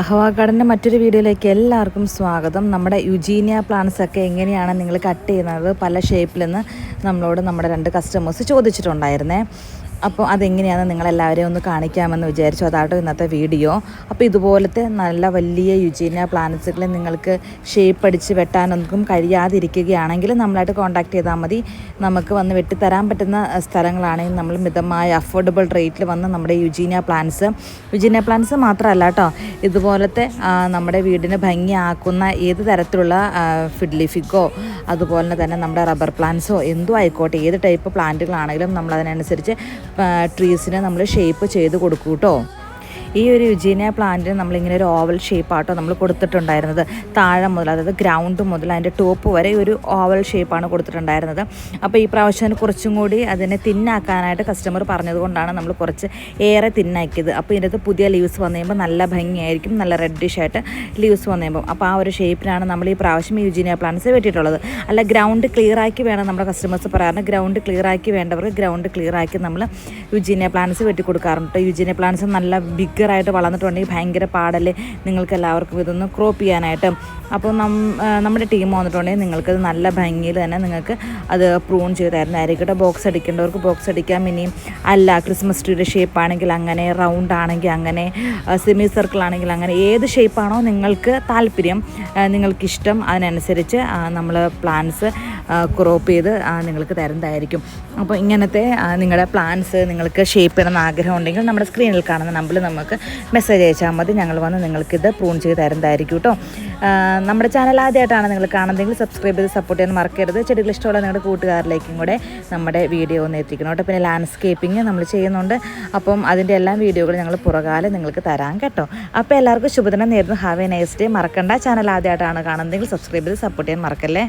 അഹ്വാഗാർഡന്റെ മറ്റൊരു വീഡിയോയിലേക്ക് എല്ലാവർക്കും സ്വാഗതം. നമ്മുടെ യുജീനിയ പ്ലാന്റ്സ് ഒക്കെ എങ്ങനെയാണ് നിങ്ങൾ കട്ട് ചെയ്യുന്നത് പല ഷേപ്പിലെന്ന് നമ്മളോട് നമ്മുടെ രണ്ട് കസ്റ്റമേഴ്സ് ചോദിച്ചിട്ടുണ്ടായിരുന്നേ. അപ്പോൾ അതെങ്ങനെയാണ് നിങ്ങളെല്ലാവരെയും ഒന്ന് കാണിക്കാമെന്ന് വിചാരിച്ചു. അതാട്ടോ ഇന്നത്തെ വീഡിയോ. അപ്പോൾ ഇതുപോലത്തെ നല്ല വലിയ യുജീന പ്ലാനറ്റ്സുകളെ നിങ്ങൾക്ക് ഷേപ്പ് അടിച്ച് വെട്ടാനൊന്നും കഴിയാതിരിക്കുകയാണെങ്കിൽ നമ്മളായിട്ട് കോൺടാക്ട് ചെയ്താൽ മതി. നമുക്ക് വന്ന് വെട്ടിത്തരാൻ പറ്റുന്ന സ്ഥലങ്ങളാണെങ്കിൽ നമ്മൾ മിതമായ അഫോർഡബിൾ റേറ്റിൽ വന്ന് നമ്മുടെ യുജീനിയ പ്ലാൻസ് യുജീനിയ പ്ലാൻസ് മാത്രമല്ല കേട്ടോ ഇതുപോലത്തെ നമ്മുടെ വീടിന് ഭംഗിയാക്കുന്ന ഏത് തരത്തിലുള്ള ഫിഡ്ലിഫിക്കോ അതുപോലെ തന്നെ നമ്മുടെ റബ്ബർ പ്ലാന്റ്സോ എന്തോ ആയിക്കോട്ടെ ഏത് ടൈപ്പ് പ്ലാന്റുകളാണെങ്കിലും നമ്മൾ അതിനനുസരിച്ച് ട്രീസിന് നമ്മൾ ഷേപ്പ് ചെയ്ത് കൊടുക്കൂട്ടോ കേട്ടോ ഈ ഒരു യുജീനിയ പ്ലാന്റിന് നമ്മളിങ്ങനെ ഒരു ഓവൽ ഷേപ്പാട്ടോ നമ്മൾ കൊടുത്തിട്ടുണ്ടായിരുന്നത്. താഴെ മുതൽ അതായത് ഗ്രൗണ്ട് മുതൽ അതിന്റെ ടോപ്പ് വരെ ഒരു ഓവൽ ഷേപ്പാണ് കൊടുത്തിട്ടുണ്ടായിരുന്നത്. അപ്പോൾ ഈ പ്രാവശ്യം കുറച്ചും കൂടി അതിനെ തിന്നാക്കാനായിട്ട് കസ്റ്റമർ പറഞ്ഞതുകൊണ്ടാണ് നമ്മൾ കുറച്ച് ഏറെ തിന്നാക്കിയത്. അപ്പോൾ ഇതിനകത്ത് പുതിയ ലീവ്സ് വന്നു കഴിയുമ്പോൾ നല്ല ഭംഗിയായിരിക്കും നല്ല റെഡിഷ് ആയിട്ട് ലീവ്സ് വന്നു കഴിയുമ്പോൾ അപ്പോൾ ആ ഒരു ഷേപ്പിലാണ് നമ്മൾ ഈ പ്രാവശ്യം യുജീനിയ പ്ലാന്റ്സ് വെട്ടിയിട്ടുള്ളത്. അല്ല ഗ്രൗണ്ട് ക്ലിയർ ആക്കി വേണം നമ്മുടെ കസ്റ്റമേഴ്സ് പറയാറുണ്ട് ഗ്രൗണ്ട് ക്ലിയർ ആക്കി വേണ്ടവർക്ക് ഗ്രൗണ്ട് ക്ലിയർ ആക്കി നമ്മൾ യുജീനിയ പ്ലാന്റ്സ് വെട്ടി കൊടുക്കാറുണ്ട് യുജീനിയ പ്ലാന്റ്സ് നല്ല ബിഗ്ഗറായിട്ട് വളർന്നിട്ടുണ്ടെങ്കിൽ ഭയങ്കര പാടല്ലേ നിങ്ങൾക്ക് എല്ലാവർക്കും ഇതൊന്ന് ക്രോപ്പ് ചെയ്യാനായിട്ട്. അപ്പോൾ നമ്മുടെ ടീം വന്നിട്ടുണ്ടെങ്കിൽ നിങ്ങൾക്ക് നല്ല ഭംഗിയിൽ തന്നെ നിങ്ങൾക്ക് അത് പ്രൂൺ ചെയ്ത് തരുന്നതായിരിക്കട്ടെ ബോക്സ് അടിക്കേണ്ടവർക്ക് ബോക്സ് അടിക്കാം. ഇനിയും അല്ല ക്രിസ്മസ് ട്രീയുടെ ഷേപ്പ് ആണെങ്കിൽ അങ്ങനെ റൗണ്ട് ആണെങ്കിൽ അങ്ങനെ സെമി സർക്കിൾ ആണെങ്കിൽ അങ്ങനെ ഏത് ഷേപ്പാണോ നിങ്ങൾക്ക് താല്പര്യം നിങ്ങൾക്കിഷ്ടം അതിനനുസരിച്ച് നമ്മൾ പ്ലാൻസ് ക്രോപ്പ് ചെയ്ത് നിങ്ങൾക്ക് തരുന്നതായിരിക്കും അപ്പോൾ ഇങ്ങനത്തെ നിങ്ങളുടെ പ്ലാൻസ് നിങ്ങൾക്ക് ഷേപ്പ് ചെയ്യണമെന്ന് ആഗ്രഹം ഉണ്ടെങ്കിൽ നമ്മുടെ സ്ക്രീനിൽ കാണുന്ന നമ്പറിൽ നമുക്ക് മെസ്സേജ് അയച്ചാൽ മതി. ഞങ്ങൾ വന്ന് നിങ്ങൾക്കിത് പ്രൂൺ ചെയ്ത് തരുന്നതായിരിക്കും കേട്ടോ. നമ്മുടെ ചാനൽ ആദ്യമായിട്ടാണ് നിങ്ങൾ കാണുന്നതെങ്കിൽ സബ്സ്ക്രൈബ് ചെയ്ത് സപ്പോർട്ട് ചെയ്യാൻ മറക്കരുത്. ചെടികൾ ഇഷ്ടമുള്ള നിങ്ങളുടെ കൂട്ടുകാരിലേക്കും കൂടെ നമ്മുടെ വീഡിയോ ഒന്ന് എത്തിക്കണം കേട്ടോ. പിന്നെ ലാൻഡ്സ്കേപ്പിംഗ് നമ്മൾ ചെയ്യുന്നുണ്ട്. അപ്പം അതിന്റെ എല്ലാം വീഡിയോകൾ ഞങ്ങൾ പുറകാലെ നിങ്ങൾക്ക് തരാം കേട്ടോ. അപ്പോൾ എല്ലാവർക്കും ശുഭദിനം നേരുന്നു. ഹാവ് എ നൈസ് ഡേ മറക്കണ്ട. ചാനൽ ആദ്യമായിട്ടാണ് കാണുന്നതെങ്കിൽ സബ്സ്ക്രൈബ് ചെയ്ത് സപ്പോർട്ട് ചെയ്യാൻ മറക്കല്ലേ?